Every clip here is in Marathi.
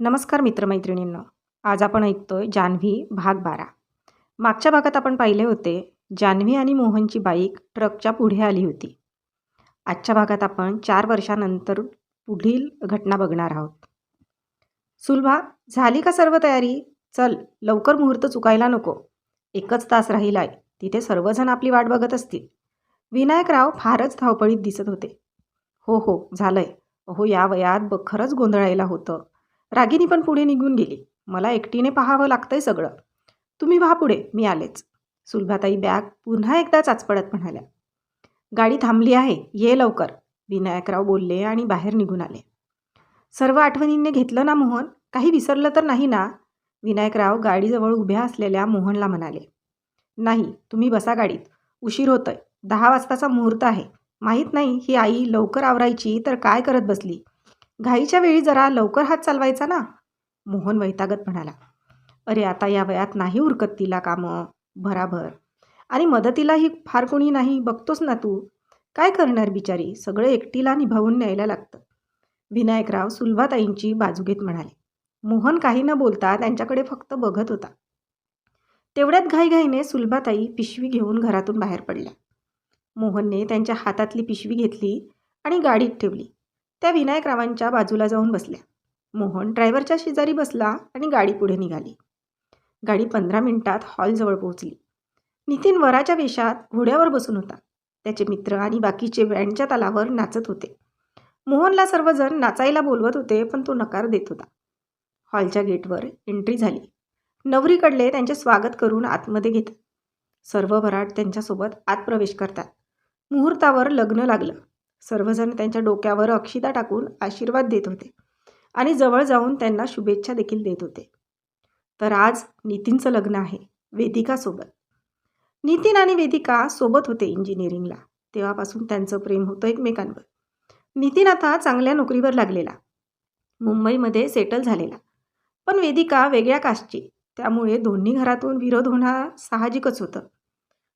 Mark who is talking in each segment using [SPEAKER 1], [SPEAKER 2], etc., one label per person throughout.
[SPEAKER 1] नमस्कार मित्रमैत्रिणींनो. आज आपण ऐकतोय जान्हवी भाग बारा. मागच्या भागात आपण पाहिले होते जान्हवी आणि मोहनची बाईक ट्रकच्या पुढे आली होती. आजच्या भागात आपण चार वर्षानंतर पुढील घटना बघणार आहोत. सुलभा झाली का सर्व तयारी? चल लवकर मुहूर्त चुकायला नको. एकच तास राहिलाय तिथे सर्वजण आपली वाट बघत असतील. विनायकराव फारच धावपळीत दिसत होते. हो हो झालंय. अहो या वयात ब खरंच गोंधळायला होतं. रागिनी पण पुढे निघून गेली. मला एकटीने पाहावं लागतंय सगळं. तुम्ही व्हा पुढे मी आलेच. सुलभाताई बॅग पुन्हा एकदा चाचपडत म्हणाल्या. गाडी थांबली आहे ये लवकर. विनायकराव बोलले आणि बाहेर निघून आले. सर्व आठवणींनी घेतलं ना मोहन? काही विसरलं तर नाही ना? विनायकराव गाडीजवळ उभ्या असलेल्या मोहनला म्हणाले. नाही तुम्ही बसा गाडीत. उशीर होतोय. दहा वाजताचा मुहूर्त आहे. माहीत नाही ही आई लवकर आवरायची तर काय करत बसली? घाईच्या वेळी जरा लवकर हात चालवायचा ना? मोहन वैतागत म्हणाला. अरे आता या वयात नाही उरकत तिला कामं. भराभर. आणि मदतीलाही फार कोणी नाही. बघतोस ना तू. काय करणार बिचारी? सगळं एकटीला निभावून न्यायला लागतं. विनायकराव सुलभाताईंची बाजू घेत म्हणाले. मोहन काही न बोलता त्यांच्याकडे फक्त बघत होता. तेवढ्यात घाईघाईने सुलभाताई पिशवी घेऊन घरातून बाहेर पडल्या. मोहनने त्यांच्या हातातली पिशवी घेतली आणि गाडीत ठेवली. त्या विनायकरावांच्या बाजूला जाऊन बसल्या. मोहन ड्रायव्हरच्या शेजारी बसला आणि गाडी पुढे निघाली. गाडी पंधरा मिनिटात हॉलजवळ पोहोचली. नितीन वराच्या वेशात घोड्यावर बसून होता. त्याचे मित्र आणि बाकीचे बँडच्या तालावर नाचत होते. मोहनला सर्वजण नाचायला बोलवत होते पण तो नकार देत होता. हॉलच्या गेटवर एंट्री झाली. नवरीकडले त्यांचे स्वागत करून आतमध्ये घेतात. सर्व भराट त्यांच्यासोबत आत प्रवेश करतात. मुहूर्तावर लग्न लागलं. सर्वजण त्यांच्या डोक्यावर अक्षिता टाकून आशीर्वाद देत होते आणि जवळ जाऊन त्यांना शुभेच्छा देखील देत होते. तर आज नितीनचं लग्न आहे वेदिकासोबत. नितीन आणि वेदिका सोबत होते इंजिनिअरिंगला. तेव्हापासून त्यांचं प्रेम होतं एकमेकांवर. नितीन आता चांगल्या नोकरीवर लागलेला. मुंबईमध्ये सेटल झालेला. पण वेदिका वेगळ्या कास्टची. त्यामुळे दोन्ही घरातून विरोध होणं साहजिकच होतं.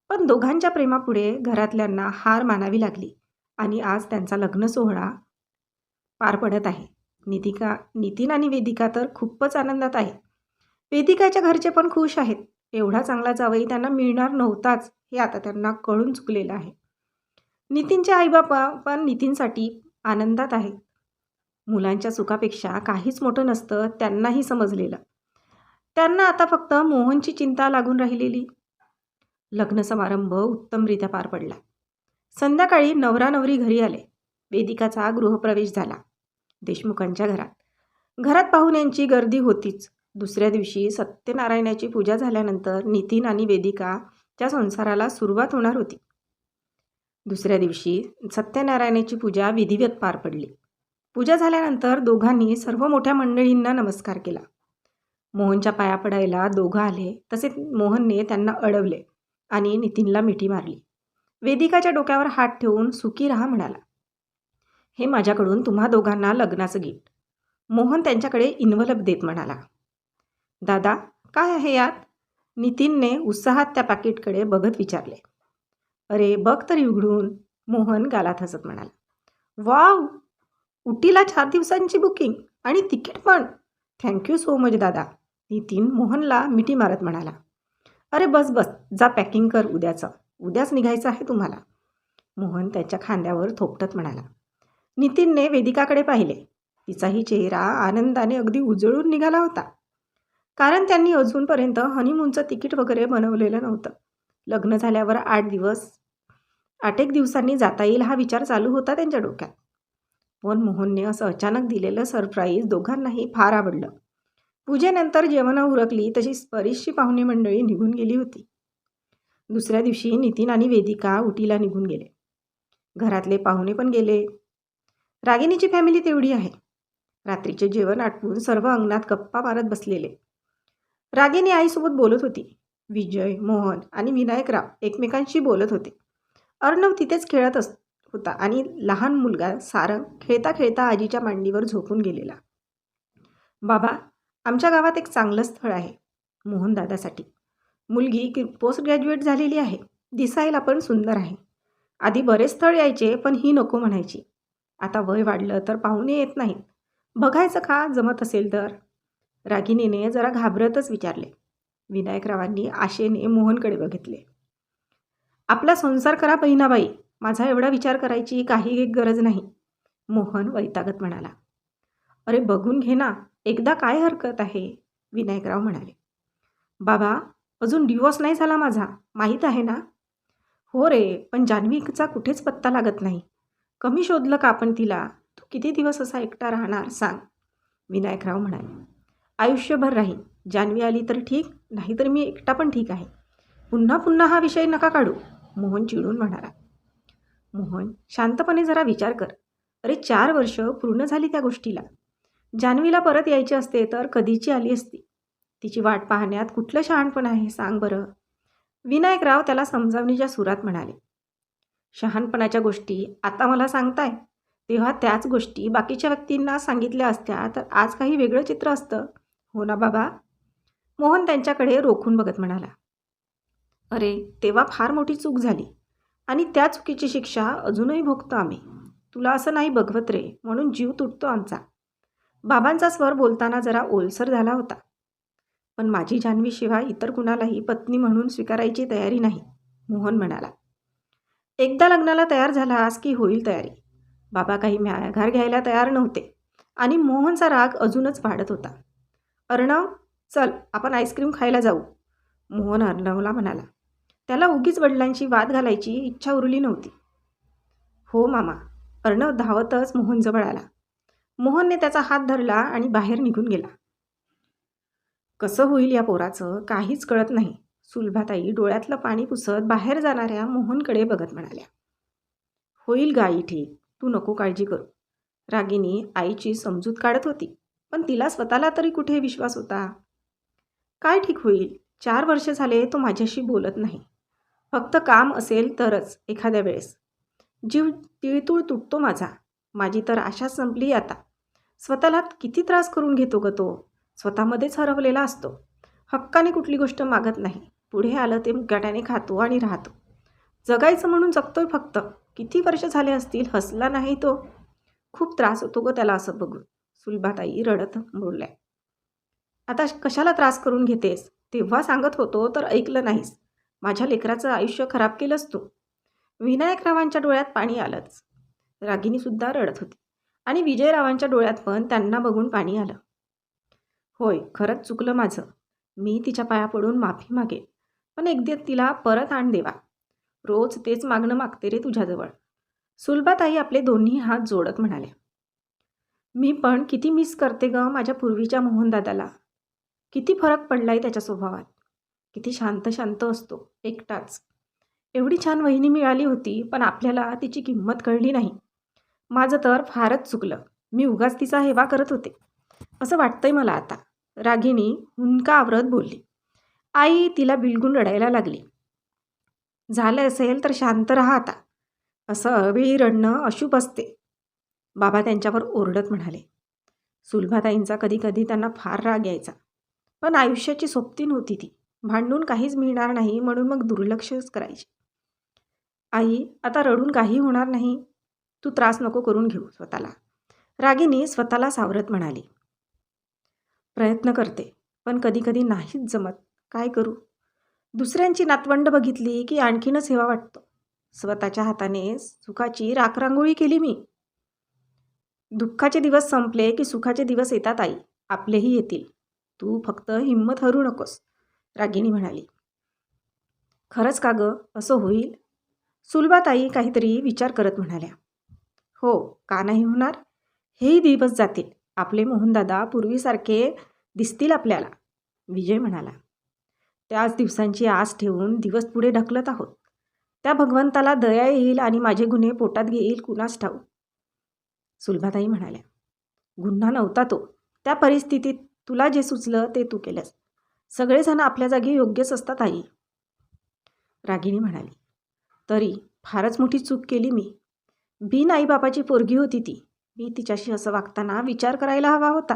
[SPEAKER 1] पण दोघांच्या प्रेमापुढे घरातल्यांना हार मानावी लागली. आणि आज त्यांचा लग्न सोहळा पार पडत आहे. नितिका नितीन आणि वेदिका तर खूपच आनंदात आहे वेदिकाच्या घरचे पण खुश आहेत. एवढा चांगला जावई त्यांना मिळणार नव्हताच हे आता त्यांना कळून चुकलेलं आहे. नितीनचे आईबापा पण नितीनसाठी आनंदात आहेत. मुलांच्या सुखापेक्षा काहीच मोठं नसतं त्यांनाही समजलेलं. त्यांना आता फक्त मोहनची चिंता लागून राहिलेली. लग्न समारंभ उत्तमरित्या पार पडला. संध्याकाळी नवरा नवरी घरी आले. वेदिकाचा गृहप्रवेश झाला. देशमुखांच्या घरात. घरात पाहुण्यांची गर्दी होतीच. दुसऱ्या दिवशी सत्यनारायणाची पूजा झाल्यानंतर नितीन आणि वेदिकाच्या संसाराला सुरुवात होणार होती. दुसऱ्या दिवशी सत्यनारायणाची पूजा विधिवत पार पडली. पूजा झाल्यानंतर दोघांनी सर्व मोठ्या मंडळींना नमस्कार केला. मोहनच्या पाया पडायला दोघं आले तसेच मोहनने त्यांना अडवले आणि नितीनला मिठी मारली. वेदिकाच्या डोक्यावर हात ठेवून सुखी राहा म्हणाला. हे माझ्याकडून तुम्हा दोघांना लग्नाचं गिफ्ट मोहन त्यांच्याकडे इन्व्हलप देत म्हणाला. दादा काय आहे यात? नितीनने उत्साहात त्या पॅकेटकडे बघत विचारले. अरे बघ तरी उघडून मोहन गालात हसत म्हणाला. वाव! उटीला चार दिवसांची बुकिंग आणि तिकीट पण. थँक्यू सो मच दादा. नितीन मोहनला मिठी मारत म्हणाला. अरे बस बस. जा पॅकिंग कर उद्याचं. उद्याच निघायचं आहे तुम्हाला. मोहन त्याच्या खांद्यावर थोपटत म्हणाला. नितीनने वेदिकाकडे पाहिले. तिचाही चेहरा आनंदाने अगदी उजळून निघाला होता. कारण त्यांनी अजूनपर्यंत हनीमूनचं तिकीट वगैरे बनवलेलं नव्हतं. लग्न झाल्यावर आठ दिवस आठ एक दिवसांनी जाता येईल हा विचार चालू होता त्यांच्या डोक्यात. पण मोहनने असं अचानक दिलेलं सरप्राईज दोघांनाही फार आवडलं. पूजेनंतर जेवणं उरकली तशी बरीचशी पाहुणे मंडळी निघून गेली होती. दुसऱ्या दिवशी नितीन आणि वेदिका उटीला निघून गेले. घरातले पाहुणे पण गेले. रागिणीची फॅमिली तेवढी आहे. रात्रीचे जेवण आटपून सर्व अंगणात गप्पा मारत बसलेले. रागिणी आईसोबत बोलत होती. विजय मोहन आणि विनायकराव एकमेकांशी बोलत होते. अर्णव तिथेच खेळत अस होता आणि लहान मुलगा सारंग खेळता खेळता आजीच्या मांडीवर झोपून गेलेला. बाबा आमच्या गावात एक चांगलं स्थळ आहे. मोहन दादासाठी. मुलगी की पोस्ट ग्रॅज्युएट झालेली आहे. दिसायला पण सुंदर आहे. आधी बरेच स्थळ यायचे पण ही नको म्हणायची. आता वय वाढलं तर पाहुणे येत नाहीत. बघायचं का जमत असेल तर? रागिनीने जरा घाबरतच विचारले. विनायकरावांनी आशेने मोहनकडे बघितले. आपला संसार करा बहिणाबाई. माझा एवढा विचार करायची काही एक गरज नाही. मोहन वैतागत म्हणाला. अरे बघून घे ना एकदा काय हरकत आहे? विनायकराव म्हणाले. बाबा अजून डिवोर्स नाही झाला माझा माहीत आहे ना? हो रे पण जान्हवीचा कुठेच पत्ता लागत नाही. कमी शोधलं का आपण तिला? तू किती दिवस असा एकटा राहणार सांग? विनायकराव म्हणाले. आयुष्यभर राहील जान्हवी आली तर ठीक नाहीतर मी एकटा पण ठीक आहे. पुन्हा पुन्हा हा विषय नका काढू मोहन चिडून म्हणाला. मोहन शांतपणे जरा विचार कर. अरे चार वर्ष पूर्ण झाली त्या गोष्टीला. जान्हवीला परत यायची असते तर कधीची आली असती? तिची वाट पाहण्यात कुठलं शहाणपण आहे सांग बरं. विनायकराव त्याला समजावणीच्या सुरात म्हणाले शहाणपणाच्या गोष्टी आता मला सांगताय. तेव्हा त्याच गोष्टी बाकीच्या व्यक्तींना सांगितल्या असत्या तर आज काही वेगळं चित्र असतं. हो ना बाबा. मोहन त्यांच्याकडे रोखून बघत म्हणाला अरे तेव्हा फार मोठी चूक झाली. आणि त्या चुकीची शिक्षा अजूनही भोगतो आम्ही. तुला असं नाही बघवत रे म्हणून जीव तुटतो आमचा. बाबांचा स्वर बोलताना जरा ओलसर झाला होता. पण माझी जान्हवीशिवाय इतर कुणालाही पत्नी म्हणून स्वीकारायची तयारी नाही मोहन म्हणाला. एकदा लग्नाला तयार झालास की होईल तयारी. बाबा काही म्याघार घ्यायला तयार नव्हते आणि मोहनचा राग अजूनच वाढत होता. अर्णव चल आपण आईस्क्रीम खायला जाऊ. मोहन अर्णवला म्हणाला. त्याला उगीच वडिलांची वाद घालायची इच्छा उरली नव्हती. हो मामा अर्णव धावतच मोहनजवळ आला. मोहनने त्याचा हात धरला आणि बाहेर निघून गेला. कसं होईल या पोराचं काहीच कळत नाही. सुलभाताई डोळ्यातलं पाणी पुसत बाहेर जाणाऱ्या मोहनकडे बघत म्हणाल्या. होईल गाई ठीक. तू नको काळजी करू. रागिनी आईची समजूत काढत होती. पण तिला स्वतःला तरी कुठे विश्वास होता? काय ठीक होईल? चार वर्ष झाले तो माझ्याशी बोलत नाही. फक्त काम असेल तरच एखाद्या वेळेस. जीव तिळतुळ तुटतो माझा. माझी तर आशा संपली आता. स्वतःला किती त्रास करून घेतो ग तो? स्वतःमध्येच हरवलेला असतो. हक्काने कुठली गोष्ट मागत नाही. पुढे आलं ते मुकाट्याने खातो आणि राहतो. जगायचं म्हणून जगतोय फक्त. किती वर्ष झाले असतील? हसला नाही तो. खूप त्रास होतो ग त्याला असं बघून. सुलभाताई रडत बोलल्या. आता कशाला त्रास करून घेतेस? तेव्हा सांगत होतो तर ऐकलं नाहीस. माझ्या लेकराचं आयुष्य खराब केलंस तू. विनायकरावांच्या डोळ्यात पाणी आलंच. रागिनीसुद्धा रडत होती. आणि विजयरावांच्या डोळ्यात पण त्यांना बघून पाणी आलं. होय खरंच चुकलं माझं. मी तिच्या पाया पडून माफी मागेन पण एकदा तिला परत आण देवा. रोज तेच मागणं मागते रे तुझ्याजवळ. सुलभाताई आपले दोन्ही हात जोडत म्हणाल्या. मी पण किती मिस करते ग माझ्या पूर्वीच्या मोहनदादाला. किती फरक पडलाय त्याच्या स्वभावात. किती शांत शांत असतो एकटाच. एवढी छान वहिनी मिळाली होती पण आपल्याला तिची किंमत कळली नाही. माझं तर फारच चुकलं. मी उगाच तिचा हेवा करत होते. असं वाटतंय मला आता. रागिणी हुंका आवरत बोलली. आई तिला बिलगून रडायला लागली. झालं असेल तर शांत राहा आता. असं अवेळी रडणं अशुभ असते. बाबा त्यांच्यावर ओरडत म्हणाले. सुलभाताईंचा कधी कधी त्यांना फार राग यायचा. पण आयुष्याची सोबती नव्हती ती. भांडून काहीच मिळणार नाही म्हणून मग दुर्लक्षच करायचे. आई आता रडून काही होणार नाही. तू त्रास नको करून घेऊ स्वतःला. रागिनी स्वतःला सावरत म्हणाली. प्रयत्न करते पण कधीकधी नाहीच जमत. काय करू? दुसऱ्यांची नातवंड बघितली की आणखीनच हेवा वाटतो. स्वतःच्या हाताने सुखाची राखरांगोळी केली मी. दुःखाचे दिवस संपले की सुखाचे दिवस येतात आई. आपलेही येतील. तू फक्त हिंमत हरू नकोस रागिनी म्हणाली. खरंच का गं? असं होईल? सुलभाताई काहीतरी विचार करत म्हणाल्या. हो का नाही होणार? हेही दिवस जातील. आपले मोहनदादा पूर्वीसारखे दिसतील आपल्याला विजय म्हणाला. त्याच दिवसांची आस ठेवून दिवस पुढे ढकलत आहोत. त्या भगवंताला दया येईल आणि माझे गुन्हे पोटात घेईल कुणास ठाऊ सुलभाताई म्हणाल्या. गुन्हा नव्हता तो. त्या परिस्थितीत तुला जे सुचलं ते तू केलंस. सगळेजण आपल्या जागी योग्यच असतात आई. रागिणी म्हणाली. तरी फारच मोठी चूक केली मी. बिन आईबापाची पोरगी होती ती. मी तिच्याशी असं वागताना विचार करायला हवा होता.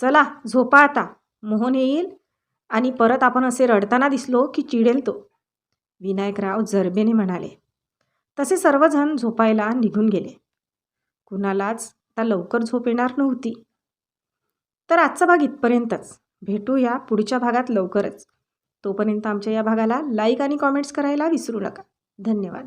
[SPEAKER 1] चला झोपा आता. मोहन येईल आणि परत आपण असे रडताना दिसलो की चिडेल तो विनायकराव जरबेने म्हणाले तसे सर्वजण झोपायला निघून गेले. कुणालाच आता लवकर झोप येणार नव्हती. तर आजचा भाग इथपर्यंतच. भेटूया पुढच्या भागात लवकरच. तोपर्यंत आमच्या या भागाला लाईक आणि कॉमेंट्स करायला विसरू नका. धन्यवाद.